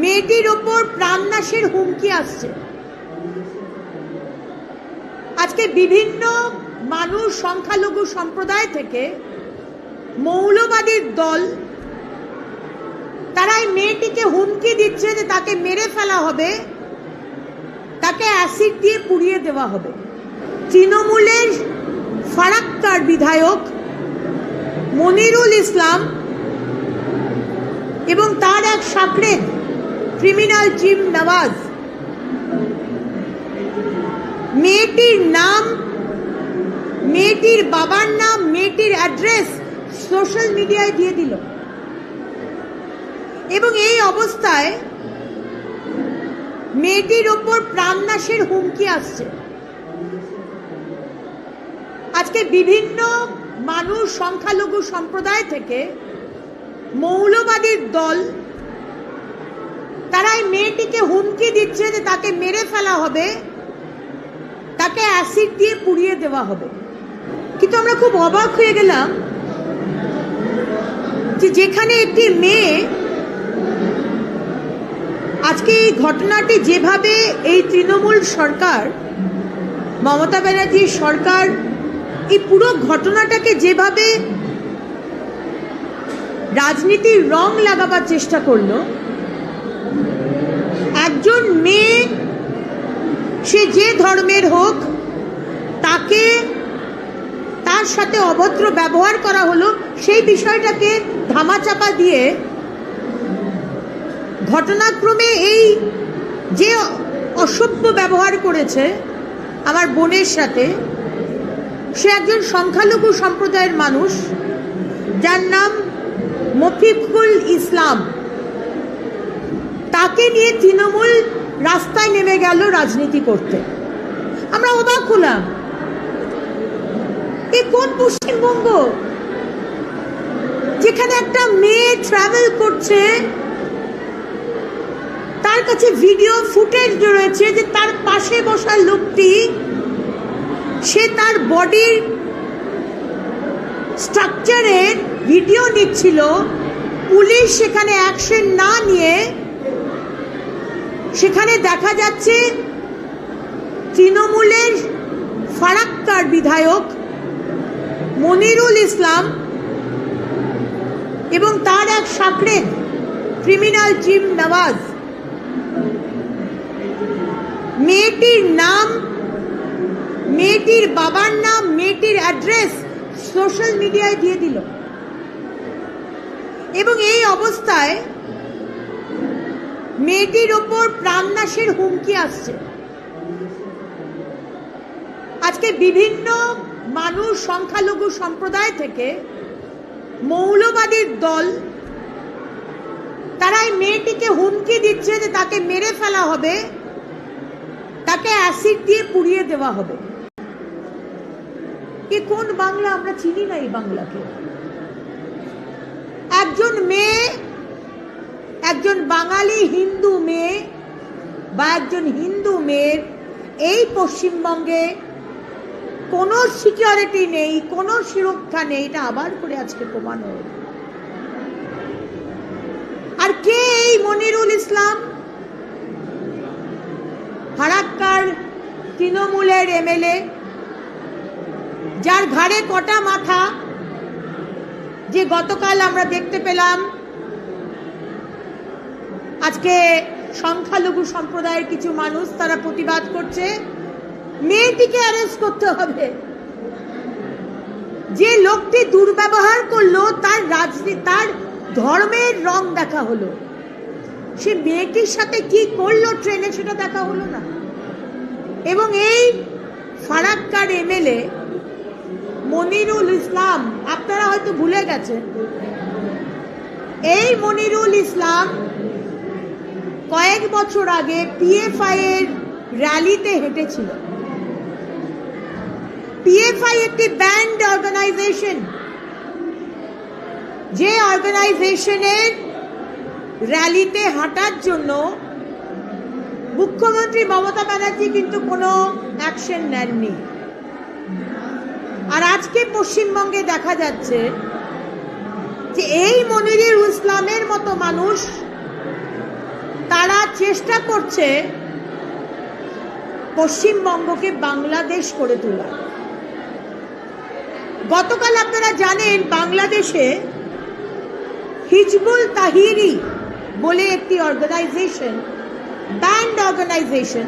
মেয়েটির ওপর প্রাণনাশের হুমকি আসছে। আজকে বিভিন্ন মানুষ, সংখ্যালঘু সম্প্রদায় থেকে মৌলবাদীর দল, তারা এই মেয়েটিকে হুমকি দিচ্ছে যে তাকে মেরে ফেলা হবে, তাকে অ্যাসিড দিয়ে পুড়িয়ে দেওয়া হবে। তৃণমূলের ফারাক্কার বিধায়ক মনিরুল ইসলাম এবং তার এক সাকরেদ ক্রিমিনাল জিম নওয়াজ মেয়েটির নাম, মেয়েটির বাবার নাম, মেয়েটির অ্যাড্রেস সোশ্যাল মিডিয়ায় দিয়ে দিল। এবং এই অবস্থায় মেয়েটির ওপর প্রাণনাশের হুমকি আসছে। আজকে বিভিন্ন মানুষ, সংখ্যালঘু সম্প্রদায় থেকে মৌলবাদীর দল তারা মেয়েটিকে হুমকি দিচ্ছে যে তাকে মেরে ফেলা হবে, তাকে অ্যাসিড দিয়ে পুড়িয়ে দেওয়া হবে। কিন্তু আমরা খুব অবাক হয়ে গেলাম যে যেখানে একটি মেয়ে আজকে এই ঘটনাটি যেভাবে এই তৃণমূল সরকার, মমতা ব্যানার্জির সরকার, এই পুরো ঘটনাটাকে যেভাবে রাজনীতির রং লাগাবার চেষ্টা করল মেয়ে, সে যে ধর্মের হোক, তাকে তার সাথে অভদ্র ব্যবহার করা হলো, সেই বিষয়টাকে ধামাচাপা দিয়ে ঘটনাক্রমে এই যে অসভ্য ব্যবহার করেছে আমার বোনের সাথে, সে একজন সংখ্যালঘু সম্প্রদায়ের মানুষ, যার নাম মফিকুল ইসলাম। তাকে নিয়ে তৃণমূল রাস্তায় নেমে গেল রাজনীতি করতে। আমরা অবাক হলাম। এ কোন পশ্চিমবঙ্গ? যেখানে একটা মেয়ে ট্রাভেল করছে, তার কাছে ভিডিও ফুটেজ রয়েছে যে তার পাশে বসা লোকটি, সে তার বডির স্ট্রাকচারের ভিডিও নিচ্ছিল। পুলিশ সেখানে অ্যাকশন না নিয়ে সেখানে দেখা যাচ্ছে তৃণমূলের ফারাক্কার বিধায়ক মনিরুল ইসলাম এবং তার এক সাকরেদ ক্রিমিনাল চিম নওয়াজ। মেয়েটির নাম, মেয়েটির বাবার নাম, মেয়েটির অ্যাড্রেস সোশ্যাল মিডিয়ায় দিয়ে দিল। এবং এই অবস্থায় মেয়েটির ওপর প্রাণনাশের হুমকি আসছে। আজকে বিভিন্ন মানুষ, সংখ্যালঘু সম্প্রদায় থেকে মৌলবাদীর দল, তারা এই মেয়েটিকে হুমকি দিচ্ছে যে তাকে মেরে ফেলা হবে, তাকে অ্যাসিড দিয়ে পুড়িয়ে দেওয়া হবে। এ কোন বাংলা? আমরা চিনি না এই বাংলাকে। একজন মেয়ে একজন বাঙালি হিন্দু মেয়ে বা একজন হিন্দু মেয়ের এই পশ্চিমবঙ্গে কোনো সিকিউরিটি নেই, কোনো সুরক্ষা নেই, এটা আবার করে আজকে প্রমাণ আর কে এই মনিরুল ইসলাম? ফারাক্কার তৃণমূলের এমএলএ, যার ঘাড়ে কটা মাথা, যে গতকাল আমরা দেখতে পেলাম আজকে সংখ্যালঘু সম্প্রদায়ের কিছু মানুষ তারা প্রতিবাদ করছে। মেয়েটিকে অ্যারেস্ট করতে হবে। যে লোকটি দুর্ব্যবহার করল, তার রাজনীতি, তার ধর্মের রং দেখা হলো। সে মেয়েটির সাথে কি করল ট্রেনে সেটা দেখা হলো না। এবং এই ফারাক্কার এমএলএ মনিরুল ইসলাম, আপনারা হয়তো ভুলে গেছেন, এই মনিরুল ইসলাম কয়েক বছর আগে পিএফআই এর র্যালিতে হেঁটেছিল। পিএফআই একটি ব্যান্ড অর্গানাইজেশন। যে অর্গানাইজেশনের র্যালিতে হাঁটার জন্য মুখ্যমন্ত্রী মমতা ব্যানার্জি কিন্তু কোনো অ্যাকশন নেননি। আর আজকে পশ্চিমবঙ্গে দেখা যাচ্ছে যে এই মনিরুল ইসলামের মতো মানুষ চেষ্টা করছে পশ্চিমবঙ্গকে বাংলাদেশ করে তোলা। গতকাল আপনারা জানেন, বাংলাদেশে হিজবুল তাহিরি বলে একটি অর্গানাইজেশন ব্যান্ড অর্গানাইজেশন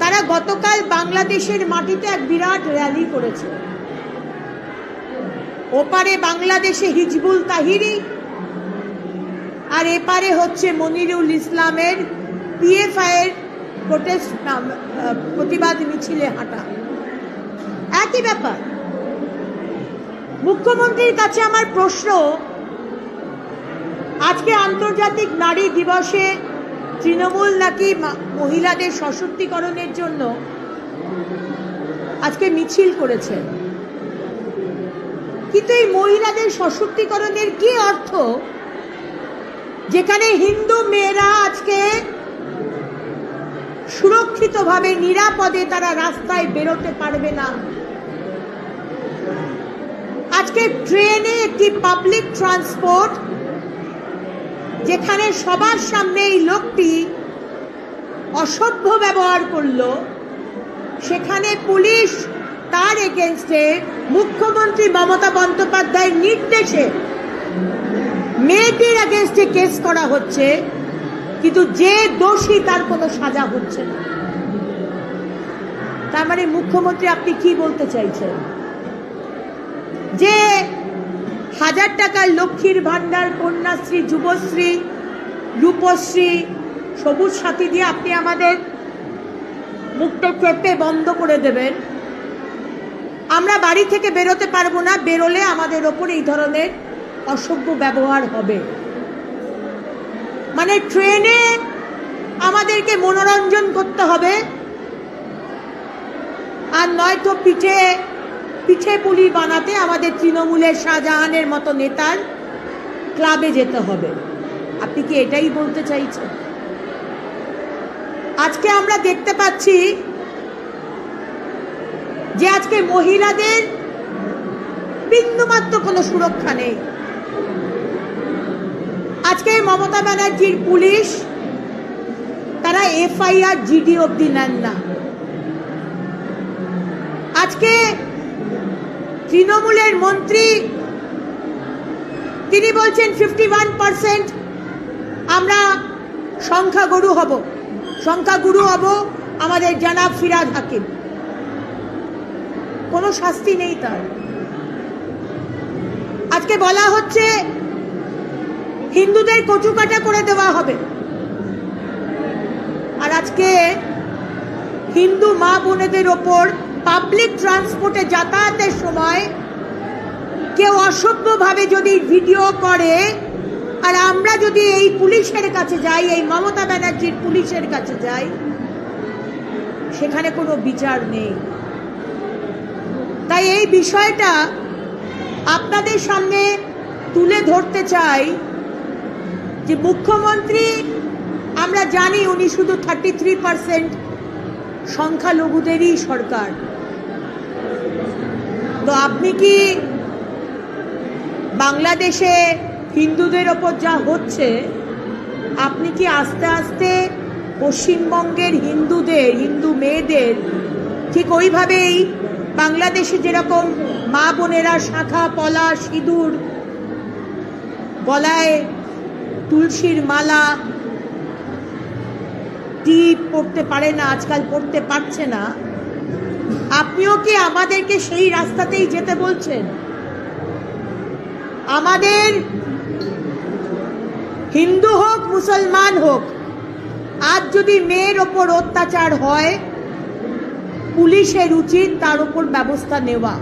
তারা গতকাল বাংলাদেশের মাটিতে এক বিরাট র্যালি করেছে। ওপারে বাংলাদেশে হিজবুল তাহিরি আর এপারে হচ্ছে মনিরুল ইসলামের পিএফআই এর প্রোটেস্ট প্রতিবাদ মিছিলে হাঁটা। একই ব্যাপার। মুখ্যমন্ত্রীর কাছে আমার প্রশ্ন, আজকে আন্তর্জাতিক নারী দিবসে তৃণমূল নাকি মহিলাদের সশক্তিকরণের জন্য আজকে মিছিল করেছে? কিন্তু এই মহিলাদের সশক্তিকরণের কি অর্থ? যেখানে হিন্দু মেয়েরা আজকে সুরক্ষিতভাবে, নিরাপদে তারা রাস্তায় বেরোতে পারবে না। আজকে ট্রেনে একটি পাবলিক ট্রান্সপোর্ট যেখানে সবার সামনে এই লোকটি অসভ্য ব্যবহার করল। সেখানে পুলিশ তার এগেনস্টে মুখ্যমন্ত্রী মমতা বন্দ্যোপাধ্যায়ের নির্দেশে মেয়েটির এগেনস্টে কেস করা হচ্ছে, কিন্তু যে দোষী তার কোনো সাজা হচ্ছে না। তার মানে মুখ্যমন্ত্রী আপনি কি বলতে চাইছেন? যে হাজার টাকার লক্ষ্মীর ভাণ্ডার, কন্যাশ্রী, যুবশ্রী, রূপশ্রী সবুজ সাথী দিয়ে আপনি আমাদের মুখটা চেপে বন্ধ করে দেবেন। আমরা বাড়ি থেকে বেরোতে পারব না, বেরোলে আমাদের ওপর এই ধরনের অসভ্য ব্যবহার হবে। মানে ট্রেনে আমাদেরকে মনোরঞ্জন করতে হবে। আর নয়তো পিঠে পিঠে পুলি বানাতে আমাদের তৃণমূলের শাহজাহানের মতো নেতার ক্লাবে যেতে হবে। আপনি কি এটাই বলতে চাইছেন? আজকে আমরা দেখতে পাচ্ছি যে আজকে মহিলাদের বিন্দুমাত্র কোনো সুরক্ষা নেই। আজকে মমতা ব্যানার্জির পুলিশ, তারা এফআইআর জিডি অব্দি নেন না। আজকে তৃণমূলের মন্ত্রী, তিনি বলছেন ফিফটি ওয়ান পার্সেন্ট আমরা সংখ্যাগুরু হব। সংখ্যাগুরু হব আমাদের জানা ফিরাদ হাকিম। কোনো শাস্তি নেই তার। আজকে বলা হচ্ছে হিন্দুদের কচুকাটা করে দেওয়া হবে। আর আজকে হিন্দু মা বোনেদের ওপর পাবলিক ট্রান্সপোর্টে যাতায়াতের সময় কেউ অসভ্যভাবে যদি ভিডিও করে, আর আমরা যদি এই পুলিশের কাছে যাই, এই মমতা ব্যানার্জির পুলিশের কাছে যাই, সেখানে কোনো বিচার নেই। তাই এই বিষয়টা আপনাদের সামনে তুলে ধরতে চাই। যে মুখ্যমন্ত্রী, আমরা জানি উনি শুধু থার্টি থ্রি পার্সেন্ট সংখ্যালঘুদেরই সরকার। তো আপনি কি বাংলাদেশে হিন্দুদের ওপর যা হচ্ছে, আপনি কি আস্তে আস্তে পশ্চিমবঙ্গের হিন্দুদের, হিন্দু মেয়েদের ঠিক ওইভাবেই বাংলাদেশে যেরকম মা বোনেরা শাখা, পলা, সিঁদুর গলায় তুলসীর মালা টিপ পড়তে পারে না, আজকাল পড়তে পারছে না। আপনিও কি আমাদেরকে সেই রাস্তাতেই যেতে বলছেন? আমাদের হিন্দু হোক, মুসলমান হোক, আজ যদি মেয়ের ওপর অত্যাচার হয়, পুলিশের উচিত তার উপর ব্যবস্থা নেওয়া।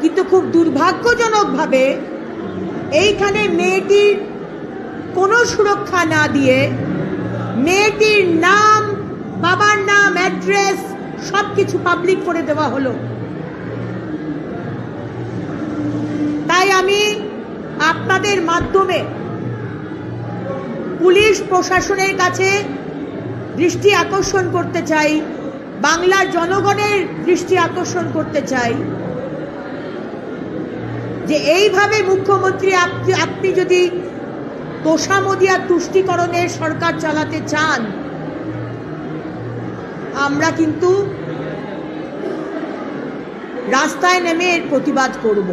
কিন্তু খুব দুর্ভাগ্যজনকভাবে এইখানে মেয়েটির কোনো সুরক্ষা না দিয়ে মেয়েটির নাম, বাবার নাম, অ্যাড্রেস সব কিছু পাবলিক করে দেওয়া হলো। তাই আমি আপনাদের মাধ্যমে পুলিশ প্রশাসনের কাছে দৃষ্টি আকর্ষণ করতে চাই, বাংলার জনগণের দৃষ্টি আকর্ষণ করতে চাই যে এইভাবে মুখ্যমন্ত্রী আপনি আপনি যদি তোষামদিয়া তুষ্টিকরণের সরকার চালাতে চান। আমরা কিন্তু রাস্তায় নেমে এর প্রতিবাদ করব।